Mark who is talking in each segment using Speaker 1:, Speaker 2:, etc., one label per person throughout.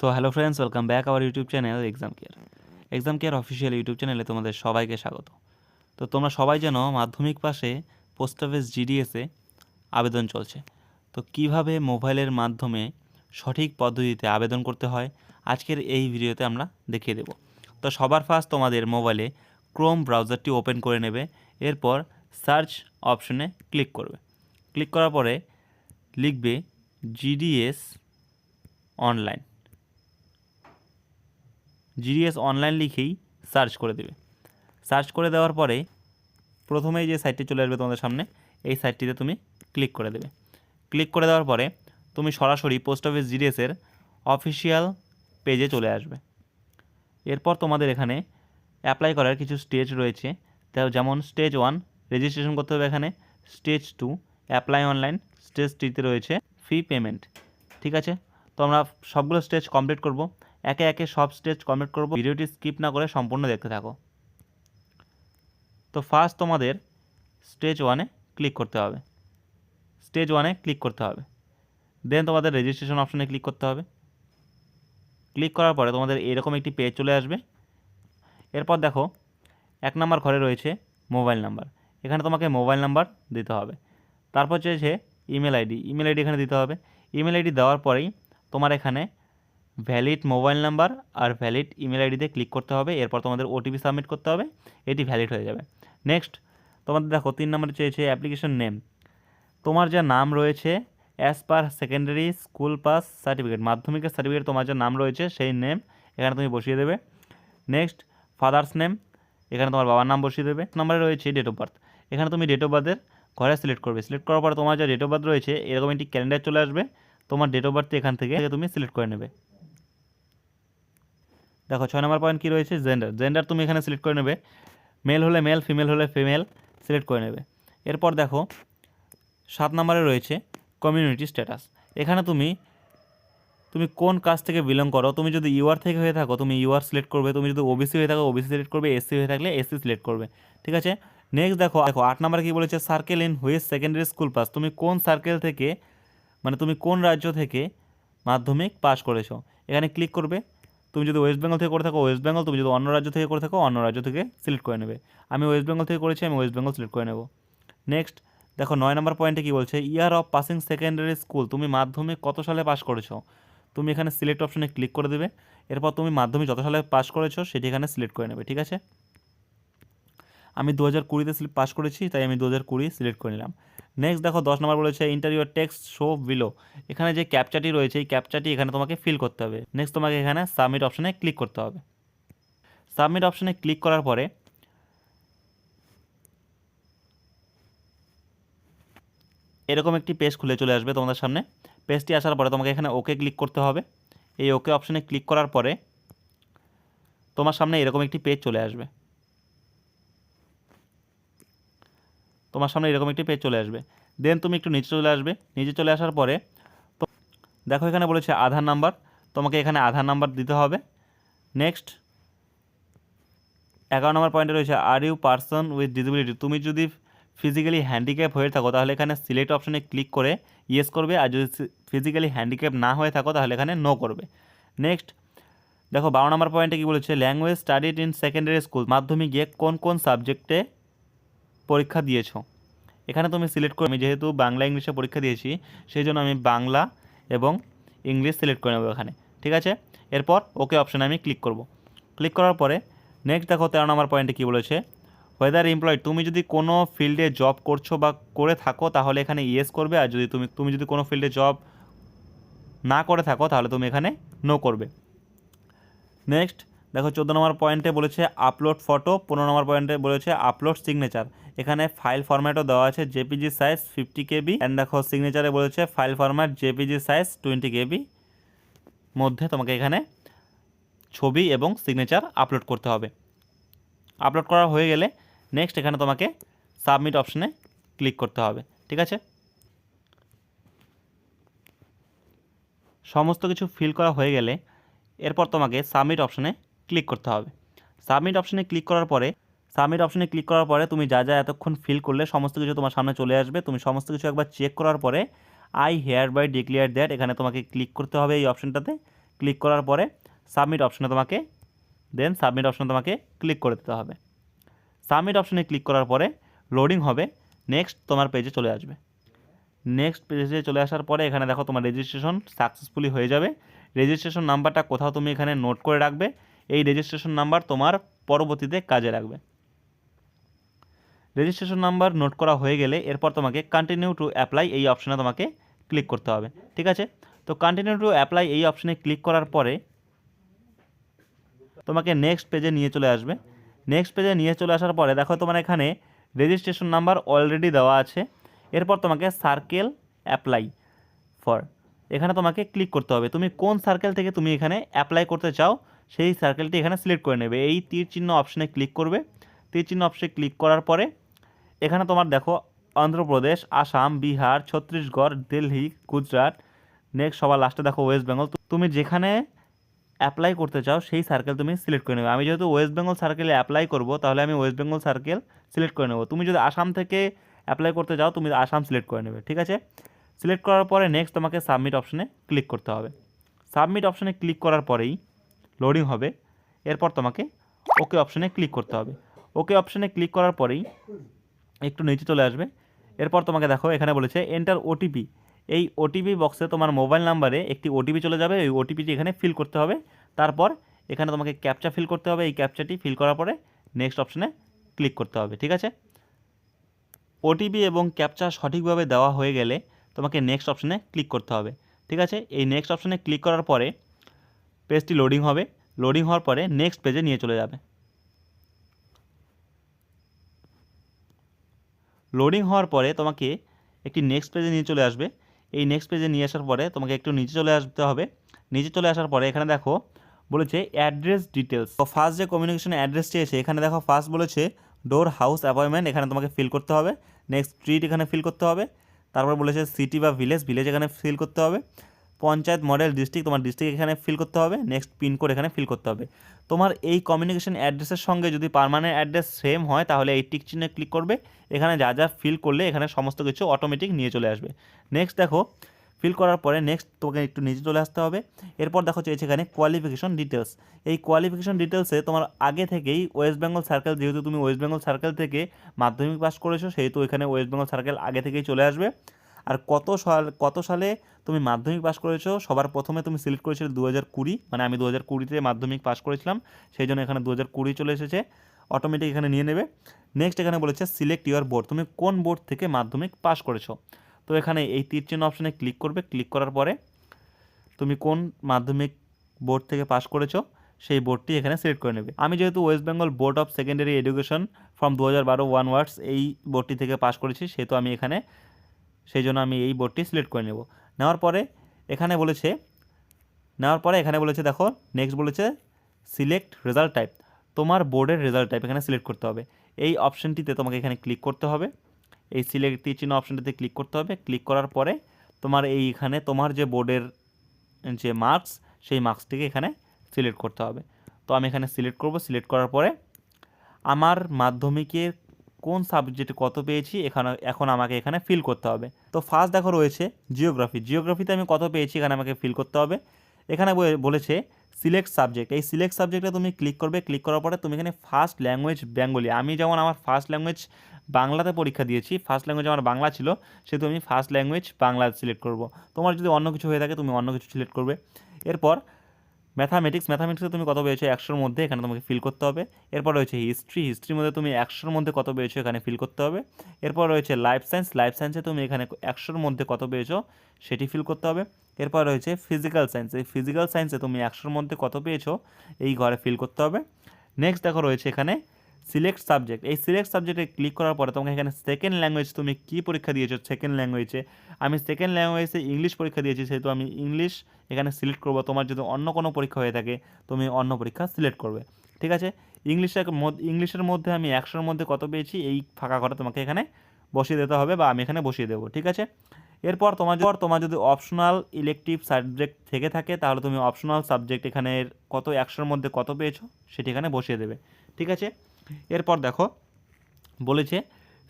Speaker 1: So hello friends welcome back our YouTube channel exam care exam care official YouTube চ্যানেলে তোমাদের সবাইকে স্বাগত। তো তোমরা সবাই যেন মাধ্যমিক পাশে পোস্ট অফিস জিডিএসে আবেদন চলছে। তো কীভাবে মোবাইলের মাধ্যমে সঠিক পদ্ধতিতে আবেদন করতে হয়, আজকের এই ভিডিওতে আমরা দেখিয়ে দেব। তো সবার ফার্স্ট তোমাদের মোবাইলে ক্রোম ব্রাউজারটি ওপেন করে নেবে, এরপর সার্চ অপশনে ক্লিক করবে। ক্লিক করার পরে লিখবে জিডিএস অনলাইন জিডিএস অনলাইন লিখেই সার্চ করে দেবে। সার্চ করে দেওয়ার পরে প্রথমেই যে সাইটটি চলে আসবে তোমাদের সামনে, এই সাইটটিতে তুমি ক্লিক করে দেবে। ক্লিক করে দেওয়ার পরে তুমি সরাসরি পোস্ট অফিস জিডিএসের অফিসিয়াল পেজে চলে আসবে। এরপর তোমাদের এখানে অ্যাপ্লাই করার কিছু স্টেজ রয়েছে। যেমন স্টেজ ওয়ান রেজিস্ট্রেশন করতে হবে এখানে। Stage two apply online stage থ্রিতে রয়েছে ফি পেমেন্ট ঠিক আছে? তো আমরা সবগুলো স্টেজ কমপ্লিট করব। একে একে সব স্টেজ কমপ্লিট করব। ভিডিওটি স্কিপ না করে সম্পূর্ণ দেখতে থাকো। তো ফার্স্ট তোমাদের স্টেজ ওয়ানে ক্লিক করতে হবে। স্টেজ ওয়ানে ক্লিক করতে হবে। দেন তোমাদের রেজিস্ট্রেশন অপশনে ক্লিক করতে হবে। ক্লিক করার পরে তোমাদের এরকম একটি পেজ চলে আসবে। এরপর দেখো, এক নাম্বার ঘরে রয়েছে মোবাইল নাম্বার এখানে তোমাকে মোবাইল নাম্বার দিতে হবে। তারপর চেয়েছে ইমেল আইডি ইমেল আইডি এখানে দিতে হবে। ইমেল আইডি দেওয়ার পরেই তোমার এখানে ভ্যালিড মোবাইল নাম্বার আর ভ্যালিড ইমেল আইডিতে ক্লিক করতে হবে, এরপর তোমাদের ওটিপি সাবমিট করতে হবে, এটি ভ্যালিড হয়ে যাবে। নেক্সট তোমাদের দেখো তিন নম্বরে চেয়েছে অ্যাপ্লিকেশন নেম তোমার যা নাম রয়েছে as per secondary school pass certificate মাধ্যমিকের সার্টিফিকেট তোমার যা নাম রয়েছে, সেই নেম এখানে তুমি বসিয়ে দেবে। নেক্সট ফাদার্স নেম এখানে তোমার বাবার নাম বসিয়ে দেবে। নম্বরে রয়েছে ডেট অফ বার্থ এখানে তুমি ডেট অফ বার্থের ঘরে সিলেক্ট করবে। সিলেক্ট করার পর তোমার যা ডেট অফ বার্থ রয়েছে, এরকম একটি ক্যালেন্ডার চলে আসবে, তোমার ডেট অফ বার্থ এখান থেকে তুমি সিলেক্ট করে নেবে। দেখো, ছয় নম্বর পয়েন্ট কী রয়েছে? জেন্ডার জেন্ডার তুমি এখানে সিলেক্ট করে নেবে। মেল হলে মেল ফিমেল হলে ফিমেল সিলেক্ট করে নেবে। এরপর দেখো, সাত নম্বরে রয়েছে কমিউনিটি স্ট্যাটাস এখানে তুমি তুমি কোন কাজ থেকে বিলং করো? তুমি যদি ইউআর থেকে হয়ে থাকো, তুমি ইউআর সিলেক্ট করবে। তুমি যদি ওবিসি হয়ে থাকো ওবিসি সিলেক্ট করবে। এসসি হয়ে থাকলে এসসি সিলেক্ট করবে। ঠিক আছে? নেক্সট দেখো দেখো, আট নম্বরে কী বলেছে? Circle in which secondary school pass তুমি কোন সার্কেল থেকে মানে তুমি কোন রাজ্য থেকে মাধ্যমিক পাস করেছ? এখানে ক্লিক করবে। তুমি যদি ওয়েস্ট বেঙ্গল থেকে করে থাকো ওয়েস্ট বেঙ্গল তুমি যদি অন্য রাজ্য থেকে করে থাকো, অন্য রাজ্য থেকে সিলেক্ট করে নেবে। আমি ওয়েস্ট বেঙ্গল থেকে করেছি, আমি ওয়েস্ট বেঙ্গল সিলেক্ট করে নেব। নেক্সট দেখো নয় নম্বর পয়েন্টে কী বলছে? Year of passing secondary school তুমি মাধ্যমিক কত সালে পাস করেছ? তুমি এখানে সিলেক্ট অপশনে ক্লিক করে দেবে। এরপর তুমি মাধ্যমিক যত সালে পাস করেছ, সেটি এখানে সিলেক্ট করে নেবে, ঠিক আছে? আমি দু হাজার কুড়িতে পাস করেছি, তাই আমি দু হাজার কুড়ি সিলেক্ট করে নিলাম। নেক্সট দেখো, দশ নম্বর বলেছে ইন্টারভিউ টেক্সট শো বিলো এখানে যে ক্যাপচাটি রয়েছে, এই ক্যাপচাটি এখানে তোমাকে ফিল করতে হবে। নেক্সট তোমাকে এখানে সাবমিট অপশানে ক্লিক করতে হবে। সাবমিট অপশানে ক্লিক করার পরে এরকম একটি পেজ খুলে চলে আসবে তোমাদের সামনে। পেজটি আসার পরে তোমাকে এখানে ওকে ক্লিক করতে হবে। এই ওকে অপশানে ক্লিক করার পরে তোমার সামনে এরকম একটি পেজ চলে আসবে। তোমার সামনে এরকম একটি পেজ চলে আসবে। দেন তুমি একটু নিচে চলে আসবে। নিচে চলে আসার পরে তো দেখো এখানে বলেছে আধার নাম্বার। তোমাকে এখানে আধার নাম্বার দিতে হবে। নেক্সট এগারো নম্বর পয়েন্টে রয়েছে are you person with disability তুমি যদি ফিজিক্যালি হ্যান্ডিক্যাপ হয়ে থাকো, তাহলে এখানে সিলেক্ট অপশনে ক্লিক করে ইয়েস করবে। আর যদি ফিজিক্যালি হ্যান্ডিক্যাপ না হয়ে থাকো, তাহলে এখানে নো করবে। নেক্সট দেখো বারো নম্বর পয়েন্টে কী বলেছে language studied in secondary school মাধ্যমিক গিয়ে কোন কোন সাবজেক্টে পরীক্ষা দিয়েছ। এখানে তুমি সিলেক্ট করে, আমি যেহেতু বাংলা, ইংলিশে পরীক্ষা দিয়েছি সেই জন্য আমি বাংলা এবং ইংলিশ সিলেক্ট করে নেব এখানে, ঠিক আছে? এরপর ওকে অপশানে আমি ক্লিক করব। ক্লিক করার পরে নেক্সট দেখো তেরো নম্বর পয়েন্টে কী বলেছে? ওয়েদার এমপ্লয় তুমি যদি কোনো ফিল্ডে জব করছ বা করে থাকো, তাহলে এখানে ইয়েস করবে, আর যদি তুমি তুমি যদি কোনো ফিল্ডে জব না করে থাকো, তাহলে তুমি এখানে নো করবে। নেক্সট দেখো চোদ্দ নম্বর পয়েন্টে বলেছে আপলোড ফটো পনেরো নম্বর পয়েন্টে বলেছে আপলোড সিগনেচার এখানে ফাইল ফরম্যাটও দেওয়া আছে JPG size fifty KB and দেখো সিগনেচারে বলেছে file format JPG size twenty KB মধ্যে তোমাকে এখানে ছবি এবং সিগনেচার আপলোড করতে হবে। আপলোড করা হয়ে গেলে নেক্সট এখানে তোমাকে সাবমিট অপশনে ক্লিক করতে হবে, ঠিক আছে? সমস্ত কিছু ফিল করা হয়ে গেলে এরপর তোমাকে সাবমিট অপশনে ক্লিক করতে হবে। সাবমিট অপশনে ক্লিক করার পরে সাবমিট অপশনে ক্লিক করার পরে তুমি যা যা এতক্ষণ ফিল করলে, সমস্ত কিছু তোমার সামনে চলে আসবে। তুমি সমস্ত কিছু একবার চেক করার পরে I hereby declare that এখানে তোমাকে ক্লিক করতে হবে এই অপশনটাতে ক্লিক করার পরে সাবমিট অপশনে তোমাকে দেন সাবমিট অপশনে তোমাকে ক্লিক করে দিতে হবে। সাবমিট অপশনে ক্লিক করার পরে লোডিং হবে। নেক্সট তোমার পেজে চলে আসবে। নেক্সট পেজে চলে আসার পরে, এখানে দেখো তোমার রেজিস্ট্রেশন সাকসেসফুলি হয়ে যাবে। রেজিস্ট্রেশন নাম্বারটা কোথাও তুমি এখানে নোট করে রাখবে। এই রেজিস্ট্রেশন নাম্বার তোমার পরবর্তীতে কাজে লাগবে। রেজিস্ট্রেশন নাম্বার নোট করা হয়ে গেলে এরপর তোমাকে কন্টিনিউ টু অ্যাপ্লাই এই অপশনে তোমাকে ক্লিক করতে হবে, ঠিক আছে? তো কন্টিনিউ টু অ্যাপ্লাই এই অপশানে ক্লিক করার পরে তোমাকে নেক্সট পেজে নিয়ে চলে আসবে। নেক্সট পেজে নিয়ে চলে আসার পরে দেখো তোমার এখানে রেজিস্ট্রেশন নাম্বার অলরেডি দেওয়া আছে। এরপর তোমাকে সার্কেল অ্যাপ্লাই ফর এখানে তোমাকে ক্লিক করতে হবে। তুমি কোন সার্কেল থেকে তুমি এখানে অ্যাপ্লাই করতে চাও সেই সার্কেলটি এখানে সিলেক্ট করে নেবে। এই তীর চিহ্ন অপশনে ক্লিক করবে। তীর চিহ্ন অপশনে ক্লিক করার পরে এখানে তোমার দেখো, অন্ধ্রপ্রদেশ, আসাম, বিহার, ছত্তিশগড়, দিল্লি, গুজরাট নেক্সট সবার লাস্টে দেখো ওয়েস্ট বেঙ্গল তুমি যেখানে অ্যাপ্লাই করতে চাও, সেই সার্কেল তুমি সিলেক্ট করে নেবে। আমি যেহেতু ওয়েস্ট বেঙ্গল সার্কেলে অ্যাপ্লাই করব, তাহলে আমি ওয়েস্ট বেঙ্গল সার্কেল সিলেক্ট করে নেব। তুমি যদি আসাম থেকে অ্যাপ্লাই করতে চাও, তুমি আসাম সিলেক্ট করে নেবে, ঠিক আছে? সিলেক্ট করার পরে নেক্সট তোমাকে সাবমিট অপশনে ক্লিক করতে হবে। সাবমিট অপশনে ক্লিক করার পরেই লোডিং হবে। এরপর তোমাকে ওকে অপশানে ক্লিক করতে হবে। ওকে অপশানে ক্লিক করার পরেই একটু নিচে চলে আসবে। এরপর তোমাকে দেখো, এখানে বলেছে এন্টার ওটিপি এই ওটিপি বক্সে তোমার মোবাইল নাম্বারে একটি ওটিপি চলে যাবে। ওই ওটিপিটি এখানে ফিল করতে হবে। তারপর এখানে তোমাকে ক্যাপচা ফিল করতে হবে। এই ক্যাপচাটি ফিল করার পরে নেক্সট অপশানে ক্লিক করতে হবে। ঠিক আছে? ওটিপি এবং ক্যাপচা সঠিকভাবে দেওয়া হয়ে গেলে তোমাকে নেক্সট অপশানে ক্লিক করতে হবে। ঠিক আছে? এই নেক্সট অপশানে ক্লিক করার পরে পেজটি লোডিং হবে। লোডিং হওয়ার পরে নেক্সট পেজে নিয়ে চলে যাবে। লোডিং হওয়ার পরে তোমাকে একটি নেক্সট পেজে নিয়ে চলে আসবে। এই নেক্সট পেজে নিয়ে আসার পরে তোমাকে একটু নিচে চলে আসতে হবে। নিচে চলে আসার পরে এখানে দেখো, বলেছে অ্যাড্রেস ডিটেলস তো ফার্স্ট যে কমিউনিকেশন অ্যাড্রেস চেয়েছে, এখানে দেখো ফার্স্ট বলেছে ডোর হাউস অ্যাপয়েন্টমেন্ট এখানে তোমাকে ফিল করতে হবে। নেক্সট স্ট্রিট এখানে ফিল করতে হবে। তারপর বলেছে সিটি বা ভিলেজ ভিলেজ এখানে ফিল করতে হবে। পঞ্চায়েত মডেল ডিস্ট্রিক্ট তোমার ডিস্ট্রিক্ট এখানে ফিল করতে হবে নেক্সট পিনকোড এখানে ফিল করতে হবে। তোমার এই কমিউনিকেশন অ্যাড্রেসের সঙ্গে যদি পারমানেন্ট অ্যাড্রেস সেম হয়, তাহলে এই টিক চিহ্নে ক্লিক করবে, এখানে যা যা ফিল করলে এখানে সমস্ত কিছু অটোমেটিক নিয়ে চলে আসবে। নেক্সট দেখো ফিল করার পরে নেক্সট তোকে একটু নিচে চলে আসতে হবে। এরপর দেখো চেয়েছে এখানে কোয়ালিফিকেশন ডিটেলস এই কোয়ালিফিকেশন ডিটেলসে তোমার আগে থেকেই ওয়েস্ট বেঙ্গল সার্কেল যেহেতু তুমি ওয়েস্ট বেঙ্গল সার্কেল থেকে মাধ্যমিক পাস করেছ, সেহেতু এখানে ওয়েস্ট বেঙ্গল সার্কেল আগে থেকেই চলে আসবে। আর কত সাল, কত সালে তুমি মাধ্যমিক পাস করেছ? সবার প্রথমে তুমি সিলেক্ট করেছিলে দু হাজার কুড়ি মানে আমি দু হাজার কুড়িতে মাধ্যমিক পাস করেছিলাম, সেই জন্য এখানে দু হাজার কুড়ি চলে এসেছে অটোমেটিক এখানে নিয়ে নেবে। নেক্সট এখানে বলেছে সিলেক্ট ইউর বোর্ড তুমি কোন বোর্ড থেকে মাধ্যমিক পাস করেছ? তো এখানে এই তীর চিহ্ন অপশানে ক্লিক করবে ক্লিক করার পরে তুমি কোন মাধ্যমিক বোর্ড থেকে পাস করেছ, সেই বোর্ডটি এখানে সিলেক্ট করে নেবে। আমি যেহেতু West Bengal board of secondary education from দু হাজার বারো ওয়ান ওয়ার্ডস এই বোর্ডটি থেকে পাস করেছি, সেহেতু আমি এখানে সেই জন্য আমি এই বোর্ডটি সিলেক্ট করে নেব। নেওয়ার পরে এখানে বলেছে, নেওয়ার পরে এখানে বলেছে, দেখো নেক্সট বলেছে সিলেক্ট রেজাল্ট টাইপ তোমার বোর্ডের রেজাল্ট টাইপ এখানে সিলেক্ট করতে হবে। এই অপশনটিতে তোমাকে এখানে ক্লিক করতে হবে। এই সিলেক্ট চিহ্ন অপশনটিতে ক্লিক করতে হবে। ক্লিক করার পরে তোমার এইখানে তোমার যে বোর্ডের যে মার্কস সেই মার্কসটিকে এখানে সিলেক্ট করতে হবে। তো আমি এখানে সিলেক্ট করব। সিলেক্ট করার পরে আমার মাধ্যমিকের কোন সাবজেক্টে কত পেয়েছি, এখানে এখন আমাকে এখানে ফিল করতে হবে। তো ফার্স্ট দেখো রয়েছে জিওগ্রাফি জিওগ্রাফিতে আমি কত পেয়েছি, এখানে আমাকে ফিল করতে হবে। এখানে বলেছে সিলেক্ট সাবজেক্ট এই সিলেক্ট সাবজেক্টে তুমি ক্লিক করবে ক্লিক করার পরে তুমি এখানে ফার্স্ট ল্যাঙ্গুয়েজ বেঙ্গলি আমি যেমন আমার ফার্স্ট ল্যাঙ্গুয়েজ বাংলাতে পরীক্ষা দিয়েছি ফার্স্ট ল্যাঙ্গুয়েজ আমার বাংলা ছিল সেহেতু আমি ফার্স্ট ল্যাঙ্গুয়েজ বাংলা সিলেক্ট করব। তোমার যদি অন্য কিছু হয়ে থাকে, তুমি অন্য কিছু সিলেক্ট করবে। এরপর ম্যাথামেটিক্স ম্যাথামেটিক্সে তুমি কত পেয়েছ? একশোর মধ্যে এখানে তোমাকে ফিল করতে হবে। এরপর রয়েছে হিস্ট্রি হিস্ট্রির মধ্যে তুমি একশোর মধ্যে কত পেয়েছ এখানে ফিল করতে হবে। এরপর রয়েছে লাইফ সায়েন্স লাইফ সায়েন্সে তুমি এখানে একশোর মধ্যে কত পেয়েছ সেটি ফিল করতে হবে। এরপর রয়েছে ফিজিক্যাল সায়েন্স এই ফিজিক্যাল সায়েন্সে তুমি একশোর মধ্যে কত পেয়েছ এই ঘরে ফিল করতে হবে। নেক্সট দেখো রয়েছে এখানে সিলেক্ট সাবজেক্ট এই সিলেক্ট সাবজেক্টে ক্লিক করার পরে তোমাকে এখানে সেকেন্ড ল্যাঙ্গুয়েজ তুমি কী পরীক্ষা দিয়েছ? সেকেন্ড ল্যাঙ্গুয়েজে আমি সেকেন্ড ল্যাঙ্গুয়েজে ইংলিশ পরীক্ষা দিয়েছি, সেহেতু আমি ইংলিশ এখানে সিলেক্ট করব। তোমার যদি অন্য কোনো পরীক্ষা হয়ে থাকে, তুমি অন্য পরীক্ষা সিলেক্ট করবে। ঠিক আছে? ইংলিশের ইংলিশের মধ্যে আমি একশোর মধ্যে কত পেয়েছি? এই ফাঁকা ঘরে তোমাকে এখানে বসিয়ে দিতে হবে বা আমি এখানে বসিয়ে দেবো। ঠিক আছে? এরপর তোমার পর তোমার যদি অপশনাল ইলেকটিভ সাবজেক্ট থেকে থাকে, তাহলে তুমি অপশনাল সাবজেক্ট এখানে কত একশোর মধ্যে কত পেয়েছ? সেটি এখানে বসিয়ে দেবে। ঠিক আছে? এরপর দেখো, বলেছে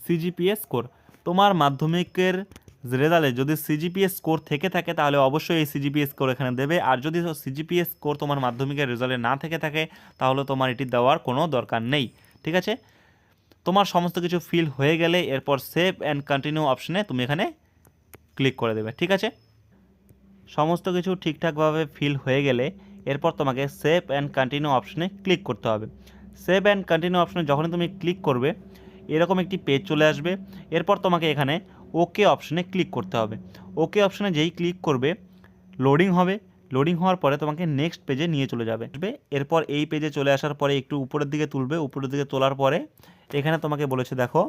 Speaker 1: সিজিপিএ স্কোর তোমার মাধ্যমিকের রেজাল্টে যদি সিজিপিএস স্কোর থেকে থাকে, তাহলে অবশ্যই এই সিজিপিএস স্কোর এখানে দেবে। আর যদি সিজিপিএস স্কোর তোমার মাধ্যমিকের রেজাল্টে না থেকে থাকে, তাহলে তোমার এটি দেওয়ার কোনো দরকার নেই। ঠিক আছে? তোমার সমস্ত কিছু ফিল হয়ে গেলে এরপর সেভ অ্যান্ড কন্টিনিউ অপশনে তুমি এখানে ক্লিক করে দেবে। ঠিক আছে? সমস্ত কিছু ঠিকঠাকভাবে ফিল হয়ে গেলে এরপর তোমাকে সেভ অ্যান্ড কন্টিনিউ অপশনে ক্লিক করতে হবে। সেভ অ্যান্ড কন্টিনিউ অপশনে যখনই তুমি ক্লিক করবে, এরকম একটি পেজ চলে আসবে। এরপর তোমাকে এখানে ওকে অপশনে ক্লিক করতে হবে। ওকে অপশনে যেই ক্লিক করবে, লোডিং হবে। লোডিং হওয়ার পরে তোমাকে নেক্সট পেজে নিয়ে চলে যাবে। এরপর এই পেজে চলে আসার পরে একটু উপরের দিকে তুলবে। উপরের দিকে তোলার পরে এখানে তোমাকে বলেছে, দেখো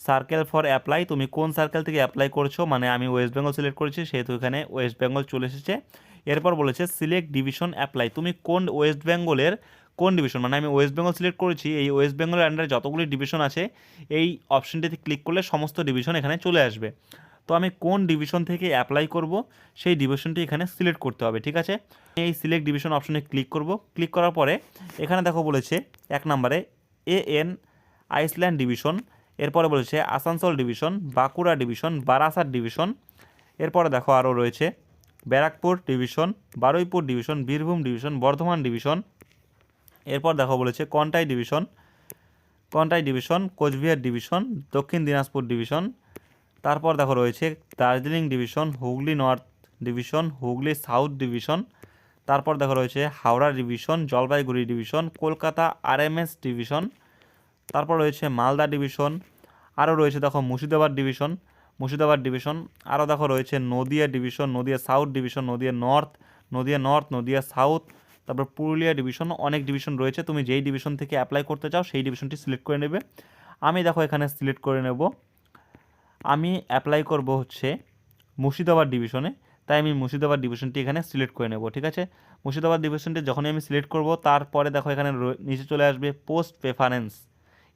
Speaker 1: সার্কেল ফর অ্যাপ্লাই তুমি কোন সার্কেল থেকে অ্যাপ্লাই করছ? মানে আমি ওয়েস্ট বেঙ্গল সিলেক্ট করেছি, সেহেতু এখানে ওয়েস্ট বেঙ্গল চলে এসেছে। এরপর বলেছে সিলেক্ট ডিভিশন অ্যাপ্লাই তুমি কোন ওয়েস্ট বেঙ্গলের কোন ডিভিশন মানে আমি ওয়েস্ট বেঙ্গল সিলেক্ট করেছি, এই ওয়েস্ট বেঙ্গলের আন্ডারে যতগুলি ডিভিশন আছে, এই অপশনটিতে ক্লিক করলে সমস্ত ডিভিশন এখানে চলে আসবে। তো আমি কোন ডিভিশন থেকে অ্যাপ্লাই করব, সেই ডিভিশনটি এখানে সিলেক্ট করতে হবে, ঠিক আছে? এই সিলেক্ট ডিভিশন অপশনে ক্লিক করব ক্লিক করার পরে এখানে দেখো বলেছে, এক নম্বরে এ এন আইসল্যান্ড ডিভিশন এরপরে বলেছে Asansol division Bankura division Barasat division এরপরে দেখো আরও রয়েছে Barrackpore division Baruipur division Birbhum division Bardhaman division এরপর দেখো বলেছে Contai division Contai division, Cooch Behar division, Dakshin Dinajpur division, তারপর দেখো রয়েছে Darjeeling division, Hooghly north division, Hooghly south division, তারপর দেখো রয়েছে Howrah division, Jalpaiguri division, Kolkata RMS division, তারপর রয়েছে মালদা ডিভিশন, আরও রয়েছে দেখো মুর্শিদাবাদ ডিভিশন মুর্শিদাবাদ ডিভিশন, আরও দেখো রয়েছে Nadia division, Nadia south division, Nadia north Nadia north, Nadia south তারপর পুরুলিয়া ডিভিশন অনেক ডিভিশন রয়েছে। তুমি যেই ডিভিশন থেকে অ্যাপ্লাই করতে চাও, সেই ডিভিশনটি সিলেক্ট করে নেবে। আমি দেখো এখানে সিলেক্ট করে নেব। আমি অ্যাপ্লাই করব হচ্ছে মুর্শিদাবাদ ডিভিশনে তাই আমি মুর্শিদাবাদ ডিভিশনটি এখানে সিলেক্ট করে নেব, ঠিক আছে? মুর্শিদাবাদ ডিভিশনটি যখনই আমি সিলেক্ট করব, তারপরে দেখো এখানে নিচে চলে আসবে পোস্ট প্রেফারেন্স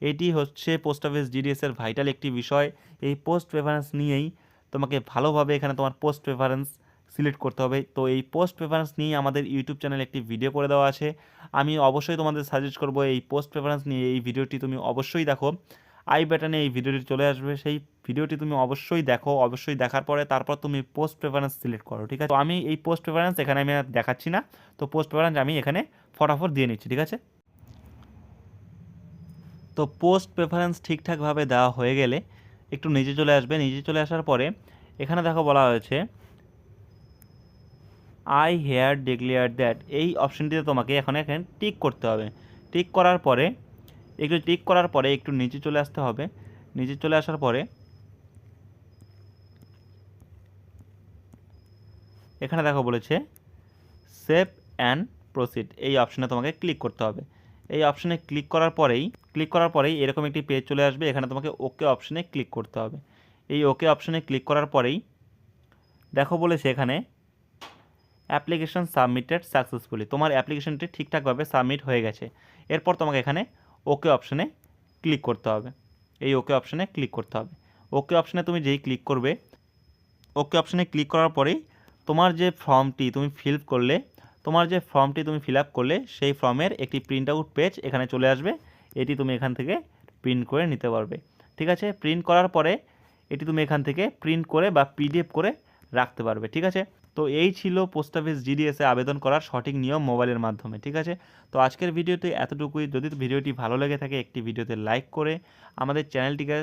Speaker 1: এটি হচ্ছে পোস্ট অফিস জিডিএসের ভাইটাল একটি বিষয়। এই পোস্ট প্রেফারেন্স নিয়েই তোমাকে ভালোভাবে এখানে তোমার পোস্ট প্রেফারেন্স সিলেক্ট করতে হবে। তো এই পোস্ট প্রেফারেন্স নিয়ে আমাদের ইউটিউব চ্যানেলে একটি ভিডিও করে দেওয়া আছে। আমি অবশ্যই তোমাদের সাজেস্ট করব এই পোস্ট প্রেফারেন্স নিয়ে এই ভিডিওটি তুমি অবশ্যই দেখো। আই ব্যাটনে এই ভিডিওটি চলে আসবে। সেই ভিডিওটি তুমি অবশ্যই দেখো। অবশ্যই দেখার পরে তারপর তুমি পোস্ট প্রেফারেন্স সিলেক্ট করো, ঠিক আছে? তো আমি এই পোস্ট প্রেফারেন্স এখানে আমি আর দেখাচ্ছি না। তো পোস্ট প্রেফারেন্স আমি এখানে ফটাফট দিয়ে নিচ্ছি, ঠিক আছে? তো পোস্ট প্রেফারেন্স ঠিকঠাকভাবে দেওয়া হয়ে গেলে একটু নিচে চলে আসবে। নিচে চলে আসার পরে এখানে দেখো বলা হয়েছে আই হেয়ার ডিক্লেয়ার দ্যাট এই অপশনটিতে তোমাকে এখন এখানে টিক করতে হবে। টিক করার পরে একটু টিক করার পরে একটু নিচে চলে আসতে হবে। নিচে চলে আসার পরে, এখানে দেখো বলেছে সেভ অ্যান্ড প্রসিড এই অপশনে তোমাকে ক্লিক করতে হবে। এই অপশনে ক্লিক করার পরেই ক্লিক করার পরেই এরকম একটি পেজ চলে আসবে। এখানে তোমাকে ওকে অপশনে ক্লিক করতে হবে। এই ওকে অপশনে ক্লিক করার পরেই, দেখো বলেছে এখানে অ্যাপ্লিকেশন সাবমিটেড সাকসেসফুলি। তোমার অ্যাপ্লিকেশনটি ঠিকঠাকভাবে সাবমিট হয়ে গেছে। এরপর তোমাকে এখানে ওকে অপশনে ক্লিক করতে হবে। এই ওকে অপশনে ক্লিক করতে হবে। ওকে অপশনে তুমি যেই ক্লিক করবে ওকে অপশনে ক্লিক করার পরেই তোমার যে ফর্মটি তুমি ফিল করলে, তোমার যে ফর্মটি তুমি ফিল করলে, সেই ফর্মের একটি প্রিন্ট আউট পেজ এখানে চলে আসবে। এটি তুমি এখান থেকে প্রিন্ট করে নিতে পারবে। ঠিক আছে? প্রিন্ট করার পরে এটি তুমি এখান থেকে প্রিন্ট করে বা পিডিএফ করে রাখতে পারবে। ঠিক আছে? তো এই ছিল পোস্ট অফিস জিডিএসে আবেদন করার সঠিক নিয়ম মোবাইলের মাধ্যমে, ঠিক আছে? তো আজকের ভিডিওতে এতটুকুই। যদি ভিডিওটি ভালো লেগে থাকে, একটি ভিডিওতে লাইক করে আমাদের চ্যানেলটিকে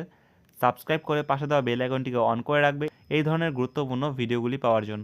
Speaker 1: সাবস্ক্রাইব করে পাশে দেওয়া বেল আইকনটিকে অন করে রাখবে। এই ধরনের গুরুত্বপূর্ণ ভিডিওগুলি পাওয়ার জন্য।